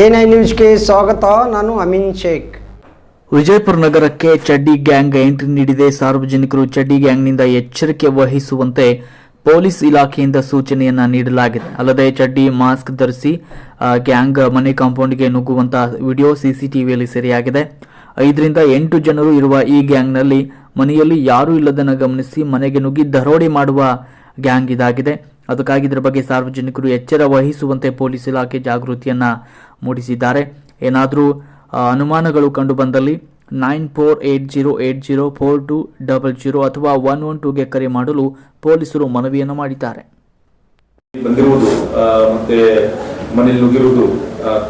A ನ್ಯೂಸ್ಗೆ ಸ್ವಾಗತ, ನಾನು ಅಮಿನ್ ಶೇಖ್. ವಿಜಯಪುರ ನಗರಕ್ಕೆ ಚಡ್ಡಿ ಗ್ಯಾಂಗ್ ಎಂಟ್ರಿ ನೀಡಿದೆ. ಸಾರ್ವಜನಿಕರು ಚಡ್ಡಿ ಗ್ಯಾಂಗ್ನಿಂದ ಎಚ್ಚರಿಕೆ ವಹಿಸುವಂತೆ ಪೊಲೀಸ್ ಇಲಾಖೆಯಿಂದ ಸೂಚನೆಯನ್ನ ನೀಡಲಾಗಿದೆ. ಅಲ್ಲದೆ ಚಡ್ಡಿ ಮಾಸ್ಕ್ ಧರಿಸಿ ಗ್ಯಾಂಗ್ ಮನೆ ಕಾಂಪೌಂಡ್ಗೆ ನುಗ್ಗುವಂತಹ ವಿಡಿಯೋ ಸಿಸಿಟಿವಿಯಲ್ಲಿ ಸೆರೆಯಾಗಿದೆ. ಐದರಿಂದ ಎಂಟು ಜನರು ಇರುವ ಈ ಗ್ಯಾಂಗ್ನಲ್ಲಿ ಮನೆಯಲ್ಲಿ ಯಾರೂ ಇಲ್ಲದನ್ನು ಗಮನಿಸಿ ಮನೆಗೆ ನುಗ್ಗಿ ದರೋಡೆ ಮಾಡುವ ಗ್ಯಾಂಗ್ ಇದಾಗಿದೆ. ಅದಕ್ಕಾಗಿ ಇದರ ಬಗ್ಗೆ ಸಾರ್ವಜನಿಕರು ಎಚ್ಚರ ವಹಿಸುವಂತೆ ಪೊಲೀಸ್ ಇಲಾಖೆ ಜಾಗೃತಿಯನ್ನ ಮೂಡಿಸಿದ್ದಾರೆ. ಏನಾದರೂ ಅನುಮಾನಗಳು ಕಂಡು ಬಂದಲ್ಲಿ nine four eight zero eight zero four two double zero ಅಥವಾ ಒನ್ ಒನ್ ಟೂಗೆ ಕರೆ ಮಾಡಲು ಪೊಲೀಸರು ಮನವಿಯನ್ನು ಮಾಡಿದ್ದಾರೆ. ಬಂದಿರುವುದು ಮತ್ತೆ ಮನೆಯಲ್ಲಿ ನುಗ್ಗಿರುವುದು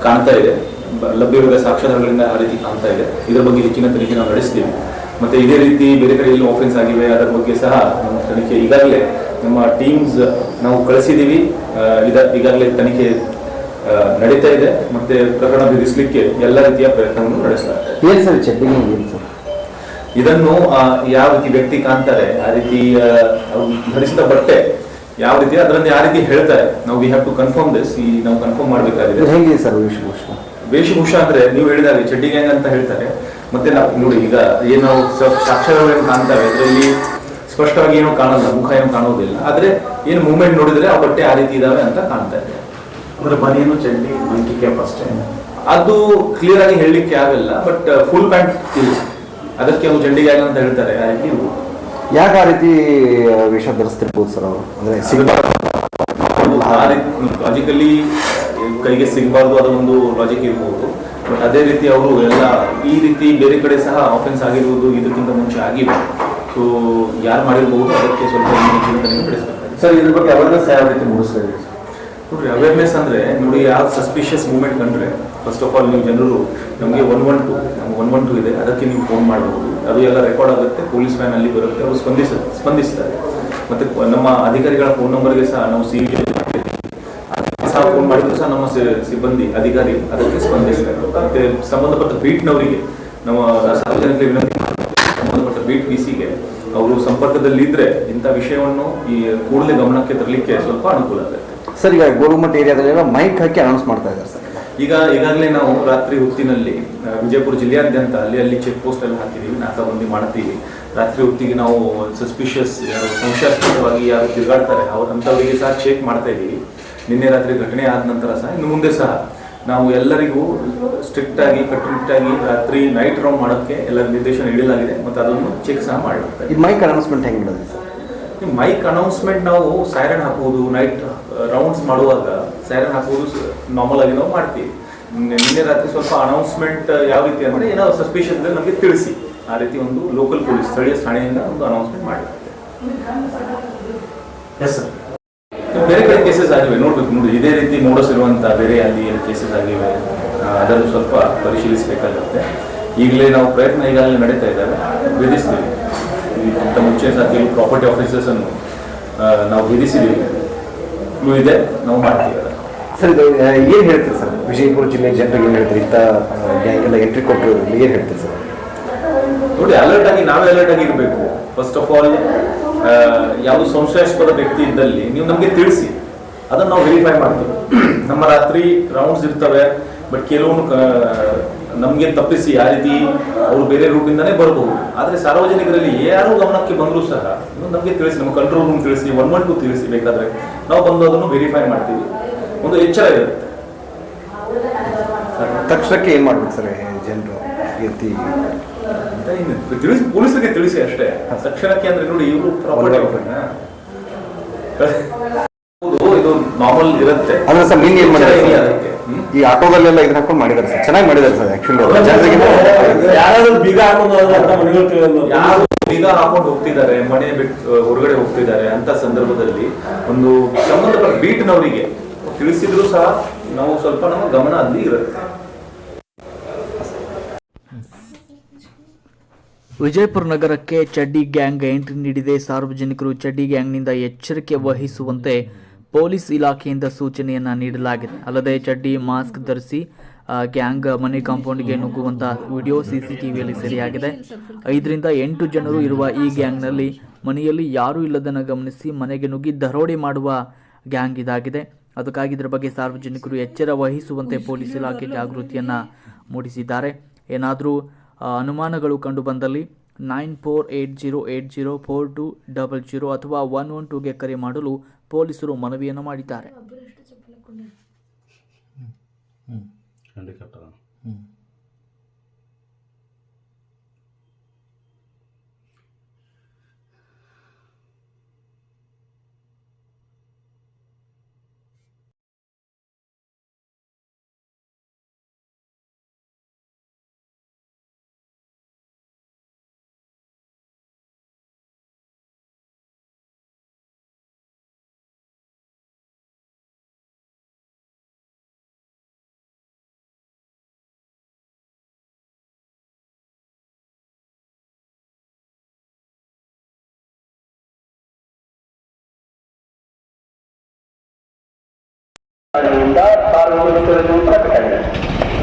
ಕಾಣ್ತಾ ಇದೆ. ಲಭ್ಯವಿರುವ ಸಾಕ್ಷ್ಯಾಧಾರಗಳಿಂದ ಆ ರೀತಿ ಕಾಣ್ತಾ ಇದೆ. ಇದರ ಬಗ್ಗೆ ಹೆಚ್ಚಿನ ತನಿಖೆ ನಾವು ನಡೆಸ್ತೀವಿ. ಮತ್ತೆ ಇದೇ ರೀತಿ ಬೇರೆ ಕಡೆ ಎಲ್ಲಿ ಆಫೆನ್ಸ್ ಆಗಿವೆ, ಅದರ ಬಗ್ಗೆ ಸಹ ನಮ್ಮ ತನಿಖೆ ಈಗಾಗಲೇ ನಮ್ಮ ಟೀಮ್ಸ್ ನಾವು ಕಳಿಸಿದ್ದೀವಿ. ಈಗಾಗಲೇ ತನಿಖೆ ನಡೀತಾ ಇದೆ. ಮತ್ತೆ ಪ್ರಕರಣ ಬಿಡಿಸ್ಲಿಕ್ಕೆ ಎಲ್ಲ ರೀತಿಯ ಪ್ರಯತ್ನವನ್ನು ನಡೆಸಲಾಗಿದೆ ಏನ್ ಸರ್ ಚಡ್ಡಿ ಏನು ಸರ್? ಇದನ್ನು ಯಾವ ರೀತಿ ವ್ಯಕ್ತಿ ಕಾಣ್ತಾರೆ ಆ ರೀತಿ ಧರಿಸಿದ ಬಟ್ಟೆ ಯಾವ ರೀತಿ ಅದರಲ್ಲಿ ಯಾವ ರೀತಿ ಹೇಳ್ತಾರೆ. ನಾವು we have to confirm this ಈ ನಾವು ಕನ್ಫರ್ಮ್ ಮಾಡಬೇಕಾಗಿದೆ. ಹೇಗೆ ಸರ್ ವೇಷಭೂಷಣ? ವೇಷಭೂಷಣ ಅಂದ್ರೆ ನೀವು ಹೇಳಿದಾಗ ಚಡ್ಡಿ ಗ್ಯಾಂಗ್ ಅಂತ ಹೇಳ್ತಾರೆ. ಮತ್ತೆ ನಾವು ನೋಡಿ ಈಗ ಏನು ನಾವು ಸಾಕ್ಷರಗಳೇನು ಕಾಣ್ತಾವೆ. ಕಾಣ್ತವೆ ಅದರಲ್ಲಿ ಸ್ಪಷ್ಟವಾಗಿ ಏನು ಕಾಣಲ್ಲ ಮುಖ ಏನು ಕಾಣೋದಿಲ್ಲ ಆದ್ರೆ ಏನು ಮೂವ್ಮೆಂಟ್ ನೋಡಿದ್ರೆ ಆ ಬಟ್ಟೆ ಆ ರೀತಿ ಇದಾವೆ ಅಂತ ಕಾಣ್ತಾ ಇದೆ ಅಂದ್ರೆ ಬನಿಯನು ಚಂಡಿ ಮಂಕಿ ಕ್ಯಾಪ್ ಅಷ್ಟೇ ಅದು ಕ್ಲಿಯರ್ ಆಗಿ ಹೇಳಲಿಕ್ಕೆ ಆಗಲ್ಲ ಬಟ್ ಫುಲ್ ಪ್ಯಾಂಟ್ ಇಲ್ಲ. ಅದಕ್ಕೆ ಅವ್ರು ಚಂಡಿಗೆ ಆಗಲ್ಲ ಅಂತ ಹೇಳ್ತಾರೆ. ಯಾಕೆ ಆ ರೀತಿ ವೇಷ ಧರಿಸ್ತಿರ್ಬೋದು ಸರ್ ಅವರು? ಅಂದ್ರೆ ಲಾಜಿಕಲಿ ಕೈಗೆ ಸಿಗಬಾರ್ದು ಅದು ಒಂದು ಲಾಜಿಕ್ ಇರ್ಬೋದು. ಬಟ್ ಅದೇ ರೀತಿ ಅವರು ಎಲ್ಲ ಈ ರೀತಿ ಬೇರೆ ಕಡೆ ಸಹ ಆಫೆನ್ಸ್ ಆಗಿರುವುದು ಇದಕ್ಕಿಂತ ಮುಂಚೆ ಆಗಿವೆ ಸೊ ಯಾರು ಮಾಡಿರ್ಬೋದು ಅದಕ್ಕೆ ಸ್ವಲ್ಪ ಸರ್ ಇದ್ರ ಬಗ್ಗೆ ಅವೇರ್ನೆಸ್ ಯಾವ ರೀತಿ ಮೂಡಿಸ್ತಾ ನೋಡ್ರಿ ಅವೇರ್ನೆಸ್ ಅಂದ್ರೆ ನೋಡಿ ಯಾವ ಸಸ್ಪಿಷಿಯಸ್ ಮೂವ್ಮೆಂಟ್ ಕಂಡ್ರೆ ಫಸ್ಟ್ ಆಫ್ ಆಲ್ ನೀವು ಜನರು ನಮಗೆ one one two one one two ಇದೆ, ಅದಕ್ಕೆ ನೀವು ಫೋನ್ ಮಾಡಬಹುದು ಅದು ಎಲ್ಲ ರೆಕಾರ್ಡ್ ಆಗುತ್ತೆ ಪೊಲೀಸ್ ವ್ಯಾನ್ ಅಲ್ಲಿ ಬರುತ್ತೆ, ಅವರು ಸ್ಪಂದಿಸ, ಸ್ಪಂದಿಸ್ತಾರೆ. ಮತ್ತೆ ನಮ್ಮ ಅಧಿಕಾರಿಗಳ ಫೋನ್ ನಂಬರ್ಗೆ ಸಹ ನಾವು ಸಿ ಫೋನ್ ಮಾಡಿದ್ರು ಸಹ ನಮ್ಮ ಸಿಬ್ಬಂದಿ, ಅಧಿಕಾರಿ ಅದಕ್ಕೆ ಸ್ಪಂದಿಸ್ತಾರೆ. ಮತ್ತೆ ಸಂಬಂಧಪಟ್ಟ ಬೀಟ್ನವರಿಗೆ ನಮ್ಮ ಸಾರ್ವಜನಿಕರಿಗೆ ವಿನಂತಿ ಸಂಬಂಧಪಟ್ಟ ಬೀಟ್ ಪಿ ಸಿಗೆ ಅವರು ಸಂಪರ್ಕದಲ್ಲಿ ಇದ್ರೆ ಇಂಥ ವಿಷಯವನ್ನು ಈ ಕೂಡಲೇ ಗಮನಕ್ಕೆ ತರಲಿಕ್ಕೆ ಸ್ವಲ್ಪ ಅನುಕೂಲ ಆಗುತ್ತೆ. ಸರ್ ಈಗ ಗೋರ್ಮೆಂಟ್ ಏರಿಯಾದಲ್ಲೆಲ್ಲ ಮೈಕ್ ಹಾಕಿ ಅನೌನ್ಸ್ ಮಾಡ್ತಾ ಇದ್ದಾರೆ ಸರ್. ಈಗ ಈಗಾಗಲೇ ನಾವು ರಾತ್ರಿ ಹೊತ್ತಿನಲ್ಲಿ ವಿಜಯಪುರ ಜಿಲ್ಲೆಯಾದ್ಯಂತ ಅಲ್ಲಿ ಅಲ್ಲಿ ಚೆಕ್ ಪೋಸ್ಟ್ ಎಲ್ಲ ಹಾಕಿದ್ದೀವಿ ನಾಕಾಬಂದಿ ಮಾಡ್ತೀವಿ. ರಾತ್ರಿ ಹೊತ್ತಿಗೆ ನಾವು ಸಸ್ಪಿಷಿಯಸ್ ಯಾರು ಸಂಶಯಾಸ್ಪದವಾಗಿ ಯಾರು ತಿರುಗಾಡ್ತಾರೆ ಅವ್ರ ಅಂಥವರಿಗೆ ಸಹ ಚೆಕ್ ಮಾಡ್ತಾ ಇದ್ದೀವಿ. ನಿನ್ನೆ ರಾತ್ರಿ ಘಟನೆ ಆದ ನಂತರ ಸಹ ಇನ್ನು ಮುಂದೆ ಸಹ ನಾವು ಎಲ್ಲರಿಗೂ ಸ್ಟ್ರಿಕ್ಟ್ ಆಗಿ ಕಟ್ಟುನಿಟ್ಟಾಗಿ ರಾತ್ರಿ ನೈಟ್ ರೌಂಡ್ ಮಾಡೋಕ್ಕೆ ಎಲ್ಲ ನಿರ್ದೇಶನ ನೀಡಲಾಗಿದೆ ಮತ್ತು ಅದನ್ನು ಚೆಕ್ ಸಹ ಮಾಡಲಾಗ್ತದೆ ಇದು. ಮೈಕ್ ಅನೌನ್ಸ್ಮೆಂಟ್ ಹೆಂಗೆ ಮಾಡೋದು ಸರ್? ಮೈಕ್ ಅನೌನ್ಸ್ಮೆಂಟ್ ನಾವು ಸೈರನ್ ಹಾಕುವುದು ನೈಟ್ ರೌಂಡ್ಸ್ ಮಾಡುವಾಗ ಸೈರನ್ ಹಾಕುವುದು ನಾರ್ಮಲ್ ಆಗಿ ನಾವು ಮಾಡ್ತೀವಿ. ನಿನ್ನೆ ರಾತ್ರಿ ಸ್ವಲ್ಪ ಅನೌನ್ಸ್ಮೆಂಟ್ ಯಾವ ರೀತಿ ಅಂದ್ರೆ ಏನೋ ಸಸ್ಪಿಷನ್ ಇದ್ರೆ ನಮಗೆ ತಿಳಿಸಿ. ಆ ರೀತಿ ಒಂದು ಲೋಕಲ್ ಪೊಲೀಸ್ ಸ್ಥಳೀಯ ಠಾಣೆಯಿಂದ ಒಂದು ಅನೌನ್ಸ್ಮೆಂಟ್ ಮಾಡಲಾಗುತ್ತೆ ಎಸ್ ಸರ್ ಬೇರೆ ಕಡೆ ಕೇಸಸ್ ಆಗಿವೆ ನೋಡ್ಬೇಕು ನೋಡಿ. ಇದೇ ರೀತಿ ಇರುವಂತ ಬೇರೆ ಅಲ್ಲಿ ಏನು ಕೇಸಸ್ ಆಗಿವೆ ಅದನ್ನು ಸ್ವಲ್ಪ ಪರಿಶೀಲಿಸಬೇಕಾಗುತ್ತೆ. ಈಗಲೇ ನಾವು ಪ್ರಯತ್ನ ಈಗಾಗಲೇ ನಡೀತಾ ಇದ್ದಾವೆ. ವಿಧಿಸ್ತೀವಿ. ಇದಕ್ಕಿಂತ ಮುಂಚೆ ಸಹ ಕೆಲವು ಪ್ರಾಪರ್ಟಿ ಆಫೀಸರ್ಸ್ ಅನ್ನು ಆ, ನಾವು ವಿಧಿಸಿದ್ದೀವಿ ಕ್ಲೂ ಇದೆ ನಾವು ಮಾಡ್ತೀವಿ ಸರ್ ಇದು ಏನು ಹೇಳ್ತೀರಿ ಸರ್? ವಿಜಯಪುರ ಜಿಲ್ಲೆ ಜನರಿಗೆ ಏನು ಹೇಳ್ತೀರಿ? ಇಂಥ ಗ್ಯಾಂಗ್ ಎಲ್ಲ ಎಂಟ್ರಿ ಕೊಟ್ಟರು ಏನು ಹೇಳ್ತೀರಿ ಸರ್? ನೋಡಿ ಅಲರ್ಟ್ ಆಗಿ ನಾವೇ ಅಲರ್ಟ್ ಆಗಿ ಇರಬೇಕು. ಫಸ್ಟ್ ಆಫ್ ಆಲ್ ಯಾವುದು ಸಂಶಯಾಸ್ಪದ ವ್ಯಕ್ತಿ ಇದ್ದಲ್ಲಿ ನೀವು ನಮಗೆ ತಿಳಿಸಿ. ಅದನ್ನು ನಾವು ವೆರಿಫೈ ಮಾಡ್ತೀವಿ. ನಮ್ಮ ರಾತ್ರಿ ರೌಂಡ್ಸ್ ಇರ್ತವೆ ಬಟ್ ಕೆಲವೊಂದು ನಮಗೆ ತಪ್ಪಿಸಿ ಆ ರೀತಿ ಅವರು ಬೇರೆ ರೂಟಿಂದಾನೇ ಬರಬಹುದು ಆದರೆ ಸಾರ್ವಜನಿಕರಲ್ಲಿ ಯಾರು ಗಮನಕ್ಕೆ ಬಂದರೂ ಸಹ ನಮಗೆ ತಿಳಿಸಿ ನಮ್ಮ ಕಂಟ್ರೋಲ್ ರೂಮ್ ತಿಳಿಸಿ ಒನ್ ಒನ್ ಟು ತಿಳಿಸಿ ಬೇಕಾದ್ರೆ ನಾವು ಬಂದು ಅದನ್ನು ವೆರಿಫೈ ಮಾಡ್ತೀವಿ. ಒಂದು ಎಚ್ಚರ ಇರುತ್ತೆ. ತಕ್ಷಣಕ್ಕೆ ಏನು ಮಾಡ್ಬೇಕು ಸರ್ ಜನರು ತಿಳಿಸಿ ಪೊಲೀಸರಿಗೆ ತಿಳಿಸಿ ಅಷ್ಟೇ. ತಕ್ಷಣಕ್ಕೆ ಅಂದ್ರೆ ನೋಡಿ ಇವರು ಪ್ರಾಪರ್ಟಿ ಇದು ನಾರ್ಮಲ್ ಇರುತ್ತೆ. ಅಂದ್ರೆ ಸರ್ ನಿನ್ನೆ ಏನು ಮಾಡಿದ್ದಾರೆ ಈ ಆಟೋದಲ್ಲೆಲ್ಲ ಇದ್ರ ಹಾಕೊಂಡು ಮಾಡಿದಾರೆ ಸರ್. ಚೆನ್ನಾಗಿ ಮಾಡಿದಾರೆ ಸರ್ ಆಕ್ಚುಲಿ ಜನರಿಗೆ ಯಾರಾದ್ರೂ ಬೀಗ ಯಾರು ಬೀಗ ಹಾಕೊಂಡು ಹೋಗ್ತಿದ್ದಾರೆ ಮನೆ ಬಿಟ್ಟು ಹೊರಗಡೆ ಹೋಗ್ತಿದ್ದಾರೆ ಅಂತ ಸಂದರ್ಭದಲ್ಲಿ ಒಂದು ಸಂಬಂಧಪಟ್ಟ ಬೀಟ್ನವರಿಗೆ ತಿಳಿಸಿದ್ರು ಸಹ ನಾವು ಸ್ವಲ್ಪ ನಮ್ಮ ಗಮನ ಅಲ್ಲಿ ಇರುತ್ತೆ. ವಿಜಯಪುರ ನಗರಕ್ಕೆ ಚಡ್ಡಿ ಗ್ಯಾಂಗ್ ಎಂಟ್ರಿ ನೀಡಿದೆ. ಸಾರ್ವಜನಿಕರು ಚಡ್ಡಿ ಗ್ಯಾಂಗ್ನಿಂದ ಎಚ್ಚರಿಕೆ ವಹಿಸುವಂತೆ ಪೊಲೀಸ್ ಇಲಾಖೆಯಿಂದ ಸೂಚನೆಯನ್ನ ನೀಡಲಾಗಿದೆ. ಅಲ್ಲದೆ ಚಡ್ಡಿ, ಮಾಸ್ಕ್ ಧರಿಸಿ ಗ್ಯಾಂಗ್ ಮನೆ ಕಾಂಪೌಂಡ್ಗೆ ನುಗ್ಗುವಂತಹ ವಿಡಿಯೋ ಸಿಸಿಟಿವಿಯಲ್ಲಿ ಸೆರೆಯಾಗಿದೆ. ಐದರಿಂದ ಎಂಟು ಜನರು ಇರುವ ಈ ಗ್ಯಾಂಗ್ನಲ್ಲಿ ಮನೆಯಲ್ಲಿ ಯಾರೂ ಇಲ್ಲದನ್ನು ಗಮನಿಸಿ ಮನೆಗೆ ನುಗ್ಗಿ ದರೋಡೆ ಮಾಡುವ ಗ್ಯಾಂಗ್ ಇದಾಗಿದೆ. ಅದಕ್ಕಾಗಿ ಇದರ ಬಗ್ಗೆ ಸಾರ್ವಜನಿಕರು ಎಚ್ಚರ ವಹಿಸುವಂತೆ ಪೊಲೀಸ್ ಇಲಾಖೆ ಜಾಗೃತಿಯನ್ನು ಮೂಡಿಸಿದ್ದಾರೆ. ಏನಾದರೂ ಅನುಮಾನಗಳು ಕಂಡು ಬಂದಲ್ಲಿ nine four eight zero eight zero four two double zero ಅಥವಾ ಒನ್ ಒನ್ ಟೂಗೆ ಕರೆ ಮಾಡಲು ಪೊಲೀಸರು ಮನವಿಯನ್ನು ಮಾಡಿದ್ದಾರೆ. ಹ್ಯಾಂಡಿಕ್ಯಾಪ್ಟರ್ ಸಾರ್ವಜನಿಕರನ್ನು ಪ್ರಕಟಣೆ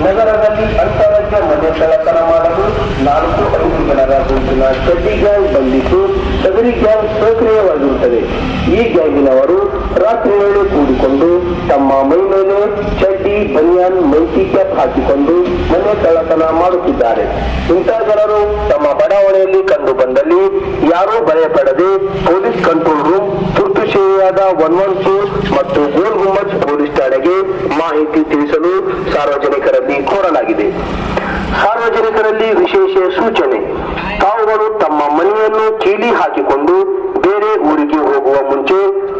ನಗರದಲ್ಲಿ ಅಂತಾರಾಜ್ಯ ಮನೆ ಕಳ್ಳತನ ಮಾಡಲು ನಾಲ್ಕು ಐದು ಜನರ ಗುಂಪಿನ ಚಡ್ಡಿ ಗ್ಯಾಂಗ್ ಬಂದಿದ್ದು ಸದರಿ ಗ್ಯಾಂಗ್ ಸಕ್ರಿಯವಾಗಿರುತ್ತದೆ. ಈ ಗ್ಯಾಂಗಿನವರು ರಾತ್ರಿ ವೇಳೆ ಕೂಡಿಕೊಂಡು ತಮ್ಮ ಮೈ ಮೇಲೆ ಚಡ್ಡಿ, ಬನಿಯಾನ್ ಮೈಕಿ ಕ್ಯಾಪ್ ಹಾಕಿಕೊಂಡು ಮನೆ ಕಳತನ ಮಾಡುತ್ತಿದ್ದಾರೆ. ಇಂಥ ಜನರು ತಮ್ಮ ಬಡಾವಣೆಯಲ್ಲಿ ಕಂಡು ಬಂದಲ್ಲಿ ಯಾರೂ ಭಯಪಡದೆ ಪೊಲೀಸ್ ಕಂಟ್ರೋಲ್ ರೂಮ್ ಸೇವೆಯಾದ ಒನ್ ಒನ್ ಫೋರ್ ಮತ್ತು ಗೋಲ್ ಗುಮ್ಮಜ್ ಪೊಲೀಸ್ ಠಾಣೆಗೆ ಮಾಹಿತಿ ತಿಳಿಸಲು ಸಾರ್ವಜನಿಕರಲ್ಲಿ ಕೋರಲಾಗಿದೆ. ಸಾರ್ವಜನಿಕರಲ್ಲಿ ವಿಶೇಷ ಸೂಚನೆ. ತಾವುಗಳು ತಮ್ಮ ಮನೆಯನ್ನು ಕೀಲಿ ಹಾಕಿಕೊಂಡು ಬೇರೆ ಊರಿಗೆ ಹೋಗುವ ಮುಂಚೆ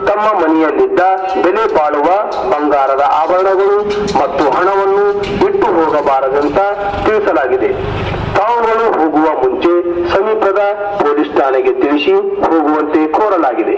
ತಮ್ಮ ಮನೆಯಲ್ಲಿದ್ದ ಬೆಲೆ ಬಾಳುವ ಬಂಗಾರದ ಆಭರಣಗಳು ಮತ್ತು ಹಣವನ್ನು ಬಿಟ್ಟು ಹೋಗಬಾರದಂತ ತಿಳಿಸಲಾಗಿದೆ. ತಾವುಗಳು ಹೋಗುವ ಮುಂಚೆ ಸಮೀಪದ ಪೊಲೀಸ್ ಠಾಣೆಗೆ ತಿಳಿಸಿ ಹೋಗುವಂತೆ ಕೋರಲಾಗಿದೆ.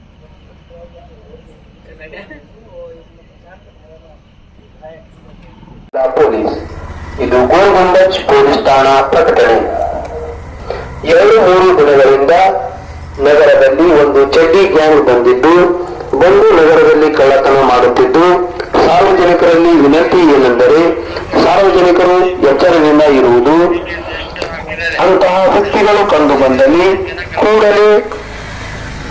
ಪೊಲೀಸ್, ಇದು ಗೋಲ್ಗುಂಬಜ್ ಪೊಲೀಸ್ ಠಾಣಾ ಪ್ರಕಟಣೆ. ಎರಡು ಮೂರು ದಿನಗಳಿಂದ ನಗರದಲ್ಲಿ ಒಂದು ಚಡ್ಡಿ ಗ್ಯಾಂಗ್ ಬಂದಿದ್ದು, ಬಂದು ನಗರದಲ್ಲಿ ಕಳ್ಳತನ ಮಾಡುತ್ತಿದ್ದು, ಸಾರ್ವಜನಿಕರಲ್ಲಿ ವಿನಂತಿ ಏನೆಂದರೆ, ಸಾರ್ವಜನಿಕರು ಎಚ್ಚರದಿಂದ ಇರುವುದು. ಅಂತಹ ವ್ಯಕ್ತಿಗಳು ಕಂಡು ಬಂದಲ್ಲಿ ಕೂಡಲೇ ಗೋಲ್ ಗುಂಬಜ್ ಪೊಲೀಸ್ ಠಾಣೆ